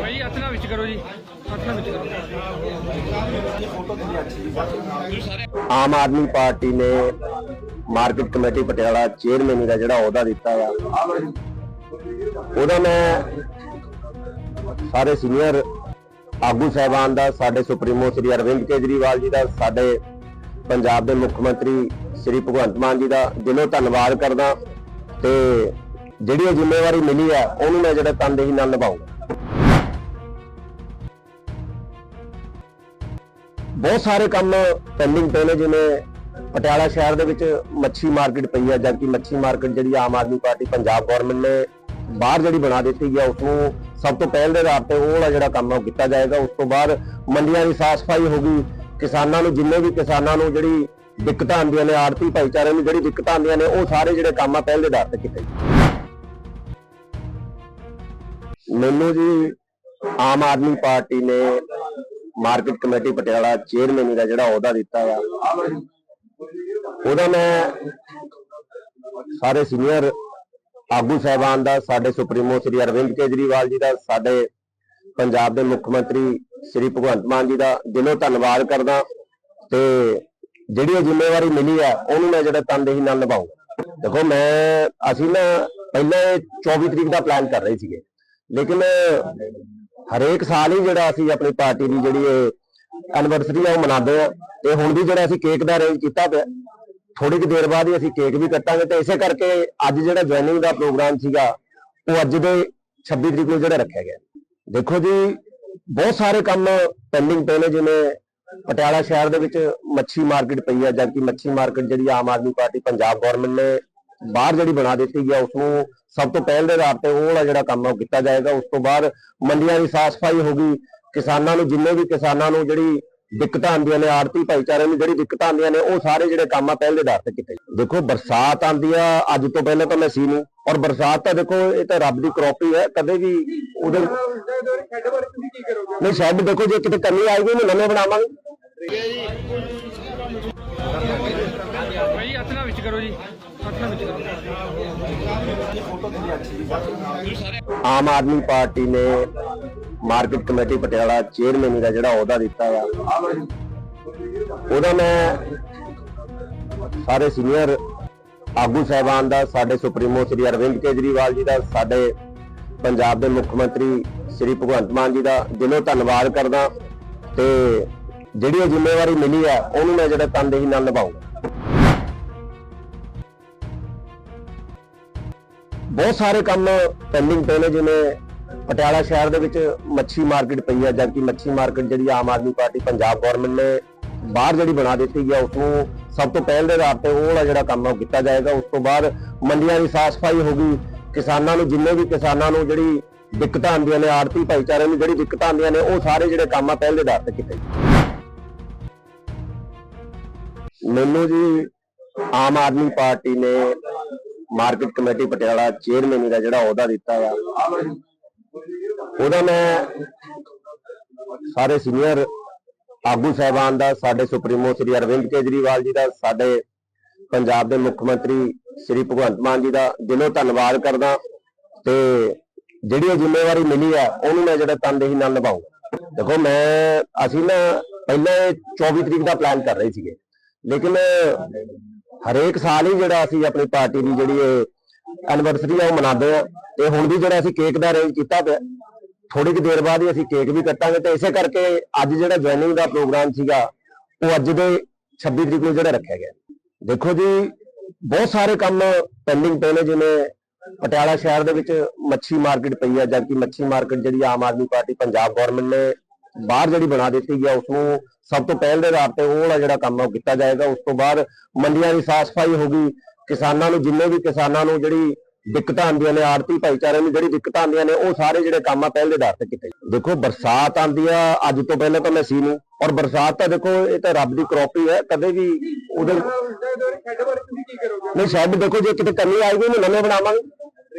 ਭਾਈ ਅਤਨਾ ਵਿੱਚ ਕਰੋ ਜੀ। ਅਤਨਾ ਵਿੱਚ ਕਰੋ। ਆਮ ਆਦਮੀ ਪਾਰਟੀ ਨੇ ਮਾਰਕੀਟ ਕਮੇਟੀ ਪਟਿਆਲਾ ਚੇਅਰਮੈਨ ਦਾ ਜਿਹੜਾ ਅਹੁਦਾ ਦਿੱਤਾ ਵਾ ਉਹਦਾ ਮੈਂ ਸਾਰੇ ਸੀਨੀਅਰ ਆਗੂ ਸਾਹਿਬਾਨ ਦਾ, ਸਾਡੇ ਸੁਪਰੀਮੋ ਸ੍ਰੀ ਅਰਵਿੰਦ ਕੇਜਰੀਵਾਲ ਜੀ ਦਾ, ਸਾਡੇ ਪੰਜਾਬ ਦੇ ਮੁੱਖ ਮੰਤਰੀ ਸ੍ਰੀ ਭਗਵੰਤ ਮਾਨ ਜੀ ਦਾ ਦਿਲੋਂ ਧੰਨਵਾਦ ਕਰਦਾ ਤੇ ਜਿਹੜੀ ਇਹ ਜ਼ਿੰਮੇਵਾਰੀ ਮਿਲੀ ਹੈ ਉਹਨੂੰ ਮੈਂ ਜਿਹੜਾ ਤਨਦੇਹੀ ਨਾਲ ਨਿਭਾਉਂਗਾ ਬਹੁਤ ਸਾਰੇ ਕੰਮ ਪੈਂਡਿੰਗ ਪਏ ਨੇ, ਜਿਵੇਂ ਪਟਿਆਲਾ ਸ਼ਹਿਰ ਦੇ ਵਿੱਚ ਮੱਛੀ ਮਾਰਕੀਟ ਪਈ ਹੈ ਜਦਕਿ ਮੱਛੀ ਮਾਰਕੀਟ ਜਿਹੜੀ ਆਮ ਆਦਮੀ ਪਾਰਟੀ ਪੰਜਾਬ ਗਵਰਨਮੈਂਟ ਨੇ ਬਾਹਰ ਜਿਹੜੀ ਬਣਾ ਦਿੱਤੀ ਹੈ ਉਸ ਨੂੰ ਸਭ ਤੋਂ ਪਹਿਲ ਦੇ ਆਧਾਰ ਤੇ ਉਹ ਵਾਲਾ ਜਿਹੜਾ ਕੰਮ ਆ, ਉਹ ਕੀਤਾ ਜਾਏਗਾ। ਉਸ ਤੋਂ ਬਾਅਦ ਮੰਡੀਆਂ ਦੀ ਸਾਫ਼ ਸਫ਼ਾਈ ਹੋਗੀ ਕਿਸਾਨਾਂ ਨੂੰ, ਜਿੰਨੇ ਵੀ ਕਿਸਾਨਾਂ ਨੂੰ ਜਿਹੜੀ ਦਿੱਕਤਾਂ ਆਉਂਦੀਆਂ ਨੇ ਆੜਤੀ ਭਾਈਚਾਰੇ ਨੂੰ ਜਿਹੜੀ ਦਿੱਕਤਾਂ ਆਉਂਦੀਆਂ ਨੇ, ਉਹ ਸਾਰੇ ਜਿਹੜੇ ਕੰਮ ਆ, ਪਹਿਲ ਦੇ ਆਧਾਰ ਤੇ ਕੀਤੇ ਮੈਨੂੰ ਜੀ ਆਮ ਆਦਮੀ ਪਾਰਟੀ ਨੇ ਮਾਰਕੀਟ ਕਮੇਟੀ ਪਟਿਆਲਾ ਚੇਅਰਮੈਨ ਦਾ ਜਿਹੜਾ ਅਹੁਦਾ ਦਿੱਤਾ ਆ, ਉਹਦਾ ਮੈਂ ਸਾਰੇ ਸੀਨੀਅਰ ਆਗੂ ਸਾਹਿਬਾਨ ਦਾ, ਸਾਡੇ ਸੁਪਰੀਮੋ ਸ੍ਰੀ ਅਰਵਿੰਦ ਕੇਜਰੀਵਾਲ ਜੀ ਦਾ, ਸਾਡੇ ਪੰਜਾਬ ਦੇ ਮੁੱਖ ਮੰਤਰੀ ਸ੍ਰੀ ਭਗਵੰਤ ਮਾਨ ਜੀ ਦਾ ਦਿਲੋਂ ਧੰਨਵਾਦ ਕਰਦਾ ਤੇ ਜਿਹੜੀ ਇਹ ਜ਼ਿੰਮੇਵਾਰੀ ਮਿਲੀ ਹੈ ਉਹਨੂੰ ਮੈਂ ਜਿਹੜਾ ਤਨਦੇਹੀ ਨਾਲ ਨਿਭਾਉਂਗਾ ਦੇਖੋ, ਮੈਂ, ਅਸੀਂ ਨਾ ਪਹਿਲਾਂ ਇਹ 24 ਤਰੀਕ ਦਾ ਪਲਾਨ ਕਰ ਰਹੇ ਸੀਗੇ। ਲੇਕਿਨ ਹਰੇਕ ਸਾਲ ਹੀ ਜਿਹੜਾ ਅਸੀਂ ਆਪਣੀ ਪਾਰਟੀ ਦੀ ਜਿਹੜੀ ਇਹ ਐਨਵਰਸਰੀ ਆ, ਉਹ ਮਨਾਉਂਦੇ ਆ। ਤੇ ਹੁਣ ਵੀ ਜਿਹੜਾ ਅਸੀਂ ਕੇਕ ਦਾ ਅਰੇਂਜ ਕੀਤਾ ਪਿਆ ਥੋੜੀ ਕੁ ਦੇਰ ਬਾਅਦ ਹੀ ਅਸੀਂ ਕੇਕ ਵੀ ਕੱਟਾਂਗੇ। ਤੇ ਇਸੇ ਕਰਕੇ ਅੱਜ ਜਿਹੜਾ ਜੁਆਇਨਿੰਗ ਦਾ ਪ੍ਰੋਗਰਾਮ ਸੀਗਾ, ਉਹ ਅੱਜ ਦੇ 26 ਤਰੀਕ ਨੂੰ ਜਿਹੜਾ ਰੱਖਿਆ ਗਿਆ। ਦੇਖੋ ਜੀ, ਬਹੁਤ ਸਾਰੇ ਕੰਮ ਪੈਂਡਿੰਗ ਪਏ ਨੇ, ਜਿਵੇਂ ਪਟਿਆਲਾ ਸ਼ਹਿਰ ਦੇ ਵਿੱਚ ਮੱਛੀ ਮਾਰਕੀਟ ਪਈ ਹੈ ਜਦਕਿ ਮੱਛੀ ਮਾਰਕੀਟ ਜਿਹੜੀ ਆਮ ਆਦਮੀ ਪਾਰਟੀ ਪੰਜਾਬ ਗਵਰਨਮੈਂਟ ਨੇ ਬਾਹਰ ਜਿਹੜੀ ਬਣਾ ਦਿੱਤੀ ਹੈ ਉਸ ਨੂੰ ਸਭ ਤੋਂ ਪਹਿਲ ਦੇ ਆਧਾਰ ਤੇ ਉਹ ਵਾਲਾ ਜਿਹੜਾ ਕੰਮ ਉਹ ਕੀਤਾ ਜਾਏਗਾ। ਉਸ ਤੋਂ ਬਾਅਦ ਮੰਡੀਆਂ ਦੀ ਸਾਫ਼ ਸਫ਼ਾਈ ਹੋਗੀ ਕਿਸਾਨਾਂ ਨੂੰ ਜਿੰਨੇ ਵੀ ਕਿਸਾਨਾਂ ਨੂੰ ਜਿਹੜੀ ਦਿੱਕਤਾਂ ਆਉਂਦੀਆਂ ਨੇ ਆੜਤੀ ਭਾਈਚਾਰੇ ਨੂੰ ਜਿਹੜੀ ਦਿੱਕਤਾਂ ਆਉਂਦੀਆਂ ਨੇ ਉਹ ਸਾਰੇ ਜਿਹੜੇ ਕੰਮ ਆ ਪਹਿਲ ਦੇ ਆਧਾਰ ਤੇ ਕੀਤੇ। ਦੇਖੋ ਬਰਸਾਤ ਆਉਂਦੀ ਆ ਅੱਜ ਤੋਂ ਪਹਿਲਾਂ ਤਾਂ ਮੈਂ ਸੀ ਨਹੀਂ ਔਰ ਬਰਸਾਤ ਤਾਂ ਦੇਖੋ ਇਹ ਤਾਂ ਰੱਬ ਦੀ ਕਰੋਪੀ ਹੈ ਕਦੇ ਵੀ ਉਹਦੇ ਨਹੀਂ ਸ਼ਾਇਦ ਦੇਖੋ ਜੇ ਕਿਤੇ ਕਮੀ ਆਏਗੀ ਉਹਨੂੰ ਨਵੇਂ ਬਣਾਵਾਂਗੇ। ਭਾਈ ਅਤਨਾ ਵਿੱਚ ਕਰੋ ਜੀ। ਅਤਨਾ ਵਿੱਚ ਕਰੋ ਆਮ ਆਦਮੀ ਪਾਰਟੀ ਨੇ ਮਾਰਕੀਟ ਕਮੇਟੀ ਪਟਿਆਲਾ ਚੇਅਰਮੈਨ ਦਾ ਜਿਹੜਾ ਅਹੁਦਾ ਦਿੱਤਾ ਆ ਉਹਦਾ ਮੈਂ ਸਾਰੇ ਸੀਨੀਅਰ ਆਗੂ ਸਾਹਿਬਾਨ ਦਾ, ਸਾਡੇ ਸੁਪਰੀਮੋ ਸ੍ਰੀ ਅਰਵਿੰਦ ਕੇਜਰੀਵਾਲ ਜੀ ਦਾ, ਸਾਡੇ ਪੰਜਾਬ ਦੇ ਮੁੱਖ ਮੰਤਰੀ ਸ੍ਰੀ ਭਗਵੰਤ ਮਾਨ ਜੀ ਦਾ ਦਿਲੋਂ ਧੰਨਵਾਦ ਕਰਦਾ ਤੇ ਜਿਹੜੀ ਇਹ ਜ਼ਿੰਮੇਵਾਰੀ ਮਿਲੀ ਆ, ਉਹਨੂੰ ਮੈਂ ਜਿਹੜਾ ਤਨਦੇਹੀ ਨਾਲ ਨਿਭਾਉਂਗਾ ਬਹੁਤ ਸਾਰੇ ਕੰਮ ਪੈਂਡਿੰਗ ਪਏ ਨੇ, ਜਿਵੇਂ ਪਟਿਆਲਾ ਸ਼ਹਿਰ ਦੇ ਵਿੱਚ ਮੱਛੀ ਮਾਰਕੀਟ ਪਈ ਹੈ ਜਦਕਿ ਮੱਛੀ ਮਾਰਕੀਟ ਜਿਹੜੀ ਆਮ ਆਦਮੀ ਪਾਰਟੀ ਪੰਜਾਬ ਗਵਰਨਮੈਂਟ ਨੇ ਬਾਹਰ ਜਿਹੜੀ ਬਣਾ ਦਿੱਤੀ ਹੈ ਉਸ ਨੂੰ ਸਭ ਤੋਂ ਪਹਿਲ ਦੇ ਆਧਾਰ ਤੇ ਉਹ ਵਾਲਾ ਜਿਹੜਾ ਕੰਮ ਉਹ ਕੀਤਾ ਜਾਏਗਾ ਉਸ ਤੋਂ ਬਾਅਦ ਮੰਡੀਆਂ ਦੀ ਸਾਫ਼ ਸਫ਼ਾਈ ਹੋਗੀ ਕਿਸਾਨਾਂ ਨੂੰ, ਜਿੰਨੇ ਵੀ ਕਿਸਾਨਾਂ ਨੂੰ ਜਿਹੜੀ ਦਿੱਕਤਾਂ ਆਉਂਦੀਆਂ ਨੇ ਆੜਤੀ ਭਾਈਚਾਰੇ ਨੂੰ ਜਿਹੜੀ ਦਿੱਕਤਾਂ ਆਉਂਦੀਆਂ ਨੇ, ਉਹ ਸਾਰੇ ਜਿਹੜੇ ਕੰਮ ਆ ਪਹਿਲ ਦੇ ਆਧਾਰ ਤੇ ਕੀਤੇ ਜਾਣ। ਮੈਨੂੰ ਜੀ ਆਮ ਆਦਮੀ ਪਾਰਟੀ ਨੇ ਮਾਰਕੀਟ ਕਮੇਟੀ ਪਟਿਆਲਾ ਚੇਅਰਮੈਨ ਦਾ ਜਿਹੜਾ ਅਹੁਦਾ ਦਿੱਤਾ ਵਾ, ਉਹਦਾ ਮੈਂ ਸਾਰੇ ਸੀਨੀਅਰ ਆਗੂ ਸਾਹਿਬਾਨ ਦਾ, ਸਾਡੇ ਸੁਪਰੀਮੋ ਸ੍ਰੀ ਅਰਵਿੰਦ ਕੇਜਰੀਵਾਲ ਜੀ ਦਾ, ਸਾਡੇ ਪੰਜਾਬ ਦੇ ਮੁੱਖ ਮੰਤਰੀ ਸ੍ਰੀ ਭਗਵੰਤ ਮਾਨ ਜੀ ਦਾ ਦਿਲੋਂ ਧੰਨਵਾਦ ਕਰਦਾ ਤੇ ਜਿਹੜੀ ਇਹ ਜ਼ਿੰਮੇਵਾਰੀ ਮਿਲੀ ਹੈ ਉਹਨੂੰ ਮੈਂ ਜਿਹੜਾ ਤਨਦੇਹੀ ਨਾਲ ਨਿਭਾਉਂਗਾ ਦੇਖੋ, ਮੈਂ, ਅਸੀਂ ਨਾ ਪਹਿਲਾਂ ਇਹ 24 ਤਰੀਕ ਦਾ ਪਲਾਨ ਕਰ ਰਹੇ ਸੀਗੇ, ਲੇਕਿਨ ਹਰੇਕ ਸਾਲ ਹੀ ਜਿਹੜਾ ਅਸੀਂ ਆਪਣੀ ਪਾਰਟੀ ਦੀ ਜਿਹੜੀ ਇਹ ਐਨਵਰਸਰੀ ਆ ਉਹ ਮਨਾਉਂਦੇ ਆ। ਤੇ ਹੁਣ ਵੀ ਜਿਹੜਾ ਅਸੀਂ ਕੇਕ ਦਾ ਅਰੇਂਜ ਕੀਤਾ ਪਿਆ ਥੋੜੀ ਕੁ ਦੇਰ ਬਾਅਦ ਹੀ ਅਸੀਂ ਕੇਕ ਵੀ ਕੱਟਾਂਗੇ। ਤੇ ਇਸੇ ਕਰਕੇ ਅੱਜ ਜਿਹੜਾ ਜੁਆਇਨਿੰਗ ਦਾ ਪ੍ਰੋਗਰਾਮ ਸੀਗਾ, ਉਹ ਅੱਜ ਦੇ 26 ਤਰੀਕ ਨੂੰ ਜਿਹੜਾ ਰੱਖਿਆ ਗਿਆ। ਦੇਖੋ ਜੀ, ਬਹੁਤ ਸਾਰੇ ਕੰਮ ਪੈਂਡਿੰਗ ਪਏ ਨੇ, ਜਿਵੇਂ ਪਟਿਆਲਾ ਸ਼ਹਿਰ ਦੇ ਵਿੱਚ ਮੱਛੀ ਮਾਰਕੀਟ ਪਈ ਹੈ ਜਦਕਿ ਮੱਛੀ ਮਾਰਕੀਟ ਜਿਹੜੀ ਆਮ ਆਦਮੀ ਪਾਰਟੀ, ਪੰਜਾਬ ਗਵਰਨਮੈਂਟ ਨੇ ਬਾਹਰ ਜਿਹੜੀ ਬਣਾ ਦਿੱਤੀ ਹੈ ਉਸ ਨੂੰ ਸਭ ਤੋਂ ਪਹਿਲ ਦੇ ਆਧਾਰ ਤੇ ਉਹ ਵਾਲਾ ਜਿਹੜਾ ਕੰਮ ਹੈ ਉਹ ਕੀਤਾ ਜਾਏਗਾ। ਉਸ ਤੋਂ ਬਾਅਦ ਮੰਡੀਆਂ ਦੀ ਸਾਫ਼ ਸਫ਼ਾਈ ਹੋਗੀ ਕਿਸਾਨਾਂ ਨੂੰ ਜਿੰਨੇ ਵੀ ਕਿਸਾਨਾਂ ਨੂੰ ਜਿਹੜੀ ਦਿੱਕਤਾਂ ਆਉਂਦੀਆਂ ਨੇ ਆੜਤੀ ਭਾਈਚਾਰੇ ਨੂੰ ਜਿਹੜੀ ਦਿੱਕਤਾਂ ਆਉਂਦੀਆਂ ਨੇ ਉਹ ਸਾਰੇ ਜਿਹੜੇ ਕੰਮ ਆ ਪਹਿਲ ਦੇ ਆਧਾਰ ਤੇ ਕੀਤੇ। ਦੇਖੋ ਬਰਸਾਤ ਆਉਂਦੀ ਆ ਅੱਜ ਤੋਂ ਪਹਿਲਾਂ ਤਾਂ ਮੈਂ ਸੀ ਨਹੀਂ ਔਰ ਬਰਸਾਤ ਤਾਂ ਦੇਖੋ ਇਹ ਤਾਂ ਰੱਬ ਦੀ ਕਰੋਪੀ ਹੈ ਕਦੇ ਵੀ ਉਹਦੇ ਨਹੀਂ ਸ਼ਾਇਦ ਦੇਖੋ ਜੇ ਕਿਤੇ ਕਮੀ ਆਏਗੀ ਉਹਨੂੰ ਨਵੇਂ ਬਣਾਵਾਂਗੇ।